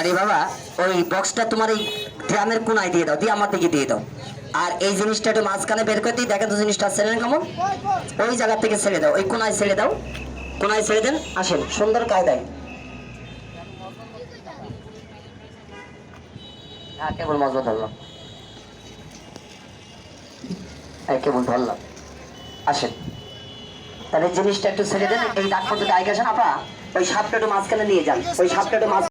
আরে বাবা, ওই বক্সটা তোমার এই ড্রামের কোনায় দিয়ে দাও, দিয়ে আমার দিকে দিয়ে দাও। আর এই জিনিসটা একটু মাঝখানে বের করে দিই, দেখেন তো জিনিসটা ছেড়ে নেন কেমন? ওই জায়গা থেকে ছেড়ে দাও, ওই কোনায় ছেড়ে দাও, কোনায় ছেড়ে দেন, আসেন, সুন্দর কায়দায়। হ্যাঁ কেবল মজবুত ধরলাম। এই কেবল ধরলাম। আসেন। তাহলে জিনিসটা একটু ছেড়ে দেন, এই দাগ পর্যন্ত আগে আসেন আপনারা ওই সাপটা একটু মাঝখানে নিয়ে যান, ওই সাপটা একটু মাঝ